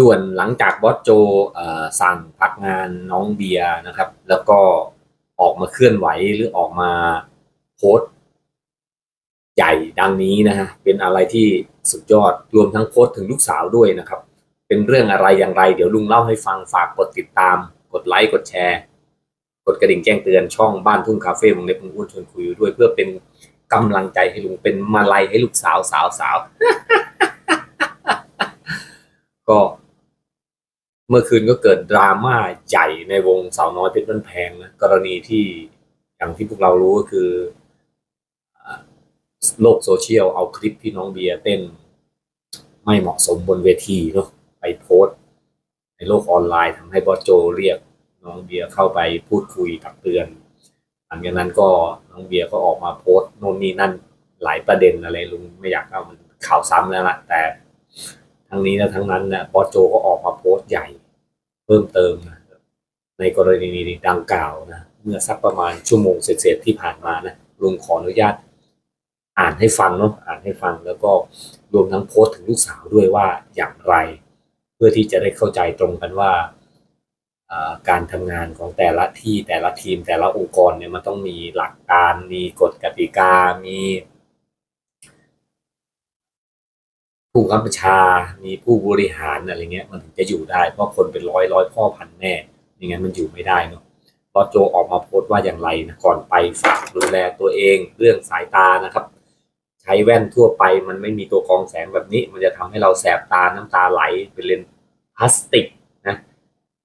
ด่วนหลังจากบอสโจสั่งพักงานน้องเบียร์นะครับ แล้วก็ออกมาเคลื่อนไหวหรือออกมาโพสต์ใหญ่ดังนี้นะฮะเป็นอะไรที่สุดยอดรวมทั้งโพสต์ถึงลูกสาวด้วยนะครับ เป็นเรื่องอะไรอย่างไร เดี๋ยวลุงเล่าให้ฟังฝากกดติดตาม กดไลค์กดแชร์ กดกระดิ่งแจ้งเตือนช่องบ้านทุ่งคาเฟ่วงเล็บลุงอ้วนชวนคุยด้วย เพื่อเป็นกำลังใจให้ลุงเป็นมาลัยให้ลูกสาวสาวสาวก็ เมื่อคืนก็เกิดดราม่าใหญ่ในวงสาวน้อยเพชรบ้านแพงนะกรณีที่อย่างที่พวกเรารู้ก็คือโลกโซเชียลเอาคลิปที่น้องเบียร์เต้น ไม่เหมาะสมบนเวทีเนาะไปโพสต์ ในโลกออนไลน์ทำให้บอสโจเรียกน้องเบียร์เข้าไปพูดคุยตักเตือนหลังจากนั้นก็น้องเบียร์ก็ออกมาโพสต์โน่นนี่นั่นหลายประเด็นอะไรลุงไม่อยากเอามันข่าวซ้ำแล้วละแต่ทั้งนี้และทั้งนั้นนะบอสโจก็ออกมาโพสต์ใหญ่ พิ่มเติมนะในกรณีดังกล่าวนะเมื่อสักประมาณชั่วโมงเศษที่ผ่านมานะลุงขออนุญาต อ่านให้ฟังเนาะอ่านให้ฟังแล้วก็รวมทั้งโพสต์ถึงลูกสาวด้วยว่าอย่างไร เพื่อที่จะได้เข้าใจตรงกันว่าอ่าการทำงานของแต่ละที่แต่ละทีมแต่ละองค์กรเนี่ยมันต้องมีหลักการมีกฎกติกามี ผู้กำกับญชา มีผู้บริหารอะไรเงี้ย มันถึงจะอยู่ได้ เพราะคนเป็นร้อยร้อยพ่อพันแม่ไม่งั้นมันอยู่ไม่ได้เนาะพอโจออกมาโพสต์ว่าอย่างไรนะก่อนไปฝากดูแลตัวเองเรื่องสายตานะครับ ใช้แว่นทั่วไปมันไม่มีตัวกรองแสงแบบนี้ มันจะทำให้เราแสบตาน้ำตาไหลเป็นเลนพลาสติกนะ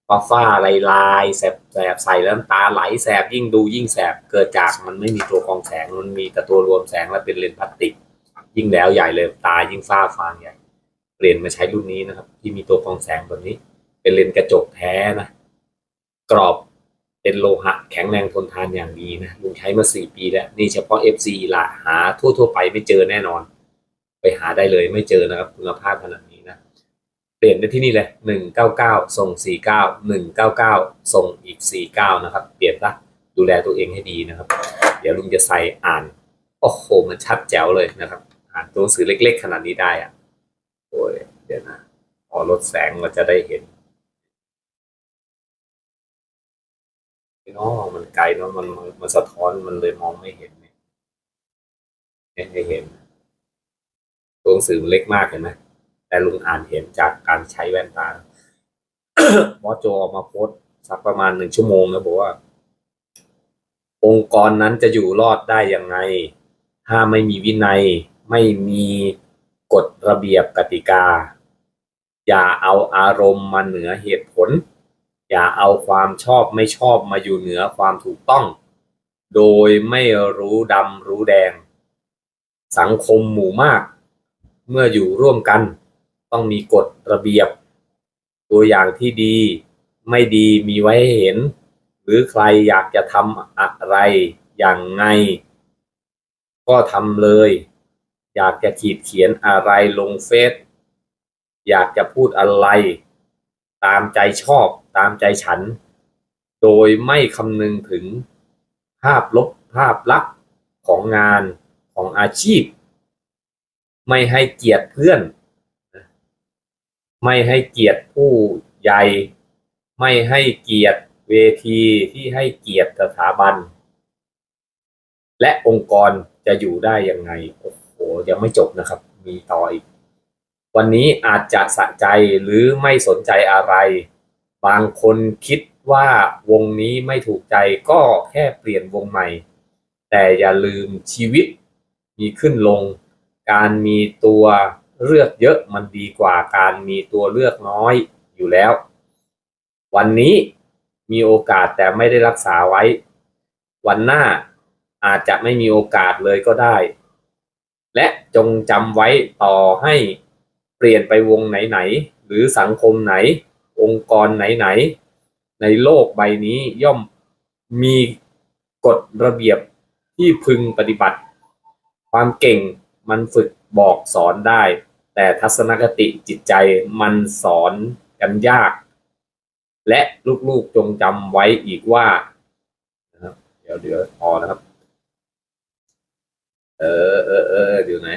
ฟ้าฟ้าลายลายแสบแสบใส่แล้วน้ำตาไหลแสบยิ่งดูยิ่งแสบเกิดจากมันไม่มีตัวกรองแสงมันมีแต่ตัวรวมแสงและเป็นเลนพลาสติก ยิ่งแล้วใหญ่เลยตายิ่งฟ้าฟางใหญ่ เปลี่ยนมาใช้รุ่นนี้นะครับ ที่มีตัวกรองแสงแบบนี้ เป็นเลนส์กระจกแท้นะ กรอบเป็นโลหะแข็งแรงทนทานอย่างดีนะลุงใช้มาสี่ปีแล้วนี่เฉพาะ FC ละหาทั่วๆไปไม่เจอแน่นอน ไปหาได้เลยไม่เจอนะครับคุณภาพขนาดนี้นะเปลี่ยนได้ที่นี่เลยหนึ่งเก้าเก้าส่งสี่เก้าหนึ่งเก้าเก้าส่งอีกสี่เก้านะครับ เปลี่ยนซะดูแลตัวเองให้ดีนะครับ เดี๋ยวลุงจะใส่อ่านโอ้โหมันชัดแจ๋วเลยนะครับ อ่านตัวหนังสือเล็ก ๆ ขนาดนี้ได้อะโอ้ยเดี๋ยวนะพอลดแสงเราจะได้เห็นเนาะมันไกลเนาะมันมันสะท้อนมันเลยมองไม่เห็นเนี่ยให้เห็น ตัวหนังสือเล็กมากเห็นไหมแต่ลุงอ่านเห็นจากการใช้แว่นตาบอโจออกมาโพสสักประมาณหนึ่งชั่วโมงแล้วบอกว่า องค์กรนั้นจะอยู่รอดได้ยังไง ถ้าไม่มีวินัย ไม่มีกฎระเบียบกติกา อย่าเอาอารมณ์มาเหนือเหตุผล อย่าเอาความชอบไม่ชอบมาอยู่เหนือความถูกต้อง โดยไม่รู้ดำรู้แดง สังคมหมู่มาก เมื่ออยู่ร่วมกัน ต้องมีกฎระเบียบ ตัวอย่างที่ดีไม่ดีมีไว้ให้เห็น หรือใครอยากจะทำอะไรอย่างไง ก็ทำเลย อยากจะขีดเขียนอะไรลงเฟซอยากจะพูดอะไรตามใจชอบตามใจฉัน โดยไม่คำนึงถึงภาพลบภาพลักษณ์ของงานของอาชีพ ไม่ให้เกียรติเพื่อน ไม่ให้เกียรติผู้ใหญ่ ไม่ให้เกียรติเวทีที่ให้เกียรติสถาบัน และองค์กรจะอยู่ได้ยังไงโอ้โห ยังไม่จบนะครับ มีต่ออีก วันนี้อาจจะสะใจหรือไม่สนใจอะไร บางคนคิดว่าวงนี้ไม่ถูกใจก็แค่เปลี่ยนวงใหม่ แต่อย่าลืมชีวิตมีขึ้นลง การมีตัวเลือกเยอะมันดีกว่าการมีตัวเลือกน้อยอยู่แล้ว วันนี้มีโอกาสแต่ไม่ได้รักษาไว้ วันหน้าอาจจะไม่มีโอกาสเลยก็ได้ และจงจำไว้ต่อให้เปลี่ยนไปวงไหนๆหรือสังคมไหน องค์กรไหนๆในโลกใบนี้ย่อมมีกฎระเบียบที่พึงปฏิบัติ ความเก่งมันฝึกบอกสอนได้ แต่ทัศนคติจิตใจมันสอนกันยาก และลูกๆจงจำไว้อีกว่านะครับเดี๋ยวเดี๋ยวพอนะครับ เออเออเออเดี๋ยวไหน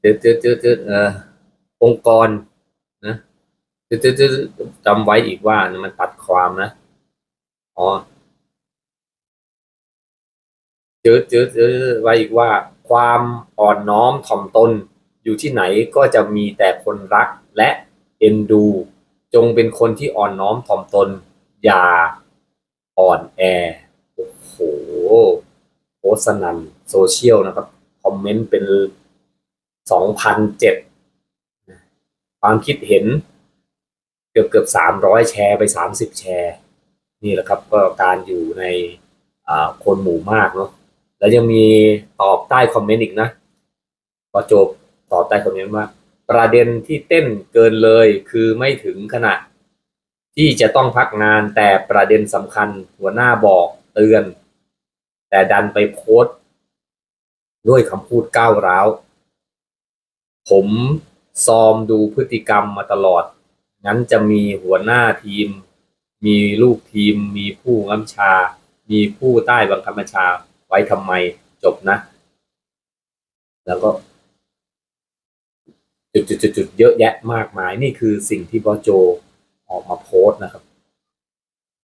เจอเจอเจอเจอเออองค์กรจะจะจะจำไว้อีกว่ามันตัดความนะอ๋อเจอเจอเจอไว้อีกว่า ความอ่อนน้อมถ่อมตน อยู่ที่ไหนก็จะมีแต่คนรักและเอ็นดู จงเป็นคนที่อ่อนน้อมถ่อมตน อย่าอ่อนแอโอ้โห โพสนันโซเชียลนะครับ คอมเมนต์เป็นสองพันเจ็ดความคิดเห็นเกือบเกือบสามร้อยแชร์ไปสามสิบแชร์ นี่แหละครับก็การอยู่ในคนหมู่มากเนาะแล้วยังมีตอบใต้คอมเมนต์อีกนะพอจบตอบใต้คอมเมนต์ว่า ประเด็นที่เต้นเกินเลยคือไม่ถึงขนาดที่จะต้องพักงานแต่ประเด็นสำคัญหัวหน้าบอกเตือน แต่ดันไปโพสต์ด้วยคำพูดก้าวร้าว ผมซอมดูพฤติกรรมมาตลอด งั้นจะมีหัวหน้าทีม มีลูกทีม มีผู้กำชา มีผู้ใต้บังคับบัญชาไว้ทำไมจบนะ แล้วก็ จุดๆๆเยอะแยะมากมาย นี่คือสิ่งที่บอโจออกมาโพสต์นะครับ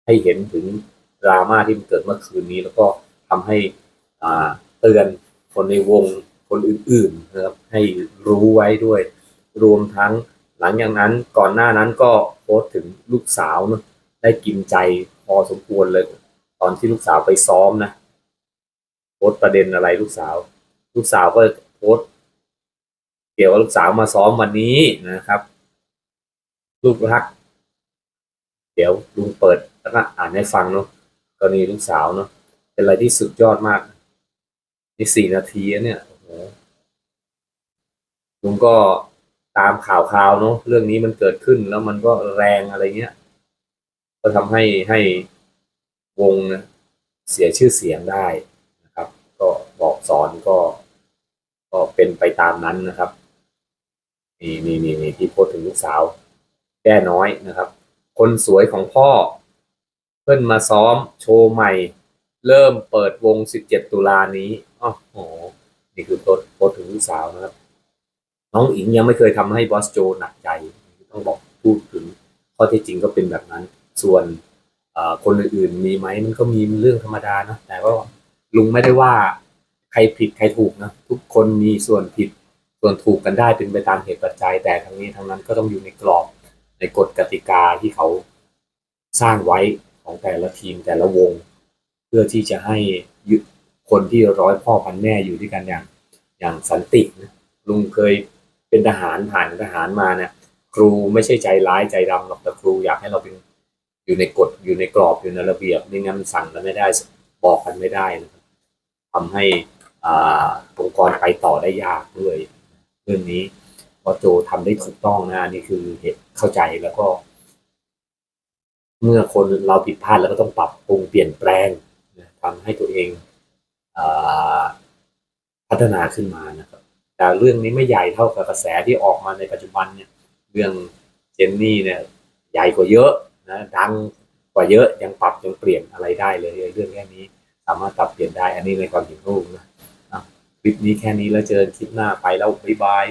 ให้เห็นถึงดราม่าที่มันเกิดเมื่อคืนนี้แล้วก็ ทำให้เตือนคนในวงคนอื่นๆนะครับให้รู้ไว้ด้วย รวมทั้งหลังจากนั้นก่อนหน้านั้นก็โพสต์ถึงลูกสาวเนอะได้กินใจพอสมควรเลย ตอนที่ลูกสาวไปซ้อมนะโพสต์ประเด็นอะไรลูกสาว ลูกสาวก็โพสต์เกี่ยวกับลูกสาวมาซ้อมวันนี้นะครับ ลูกรัก เดี๋ยวลุงเปิดแล้วก็อ่านให้ฟังเนาะกรณีลูกสาวเนาะ เป็นอะไรที่สุดยอดมากในสี่นาทีอะเนี่ยโอ้โหลุงก็ตามข่าวข่าวๆเนาะเรื่องนี้มันเกิดขึ้นแล้วมันก็แรงอะไรเงี้ย ก็ทำให้ให้วงนะเสียชื่อเสียงได้นะครับ ก็บอกสอนก็ ก็เป็นไปตามนั้นนะครับนี่นี่นี่นี่ที่โพสถึงลูกสาวแก้น้อยนะครับ คนสวยของพ่อ เพิ่นมาซ้อมโชว์ใหม่ เริ่มเปิดวง 17 ตุลานี้อ๋อโห นี่คือโพสโพสถึงลูกสาวนะครับ น้องอิงยังไม่เคยทำให้บอสโจหนักใจ ต้องบอกพูดถึงข้อเท็จจริงก็เป็นแบบนั้น ส่วนคนอื่นๆมีไหมมันก็มีเรื่องธรรมดานะแต่ก็ลุงไม่ได้ว่าใครผิดใครถูกนะทุกคนมีส่วนผิดส่วนถูกกันได้เป็นไปตามเหตุปัจจัย แต่ทั้งนี้ทั้งนั้นก็ต้องอยู่ในกรอบในกฎกติกาที่เขาสร้างไว้ของแต่ละทีมแต่ละวง เพื่อที่จะให้คนที่ร้อยพ่อพันแม่อยู่ด้วยกันอย่างอย่างสันตินะลุงเคยเป็นทหารผ่านทหารมาเนี่ยครูไม่ใช่ใจร้ายใจดำหรอกแต่ครูอยากให้เราเป็นอยู่ในกฎอยู่ในกรอบอยู่ในระเบียบไม่งั้นสั่งกันไม่ได้บอกกันไม่ได้นะครับทำให้อ่าองค์กรไปต่อได้ยากด้วยเรื่องนี้พอโจทำได้ถูกต้องนะนี่คือเหตุเข้าใจแล้วก็ เมื่อคนเราผิดพลาดแล้วก็ต้องปรับปรุงเปลี่ยนแปลง ทำให้ตัวเองอพัฒนาขึ้นมานะครับ แต่เรื่องนี้ไม่ใหญ่เท่ากับกระแสที่ออกมาในปัจจุบันเนี่ย เรื่องเจนนี่เนี่ยใหญ่กว่าเยอะนะดังกว่าเยอะยังปรับยังเปลี่ยนอะไรได้เลยเรื่องแค่นี้ สามารถปรับเปลี่ยนได้ อันนี้ในความเห็นของลุงนะอะคลิปนี้แค่นี้แล้วเจอกันคลิปหน้าไปแล้วบ๊ายบาย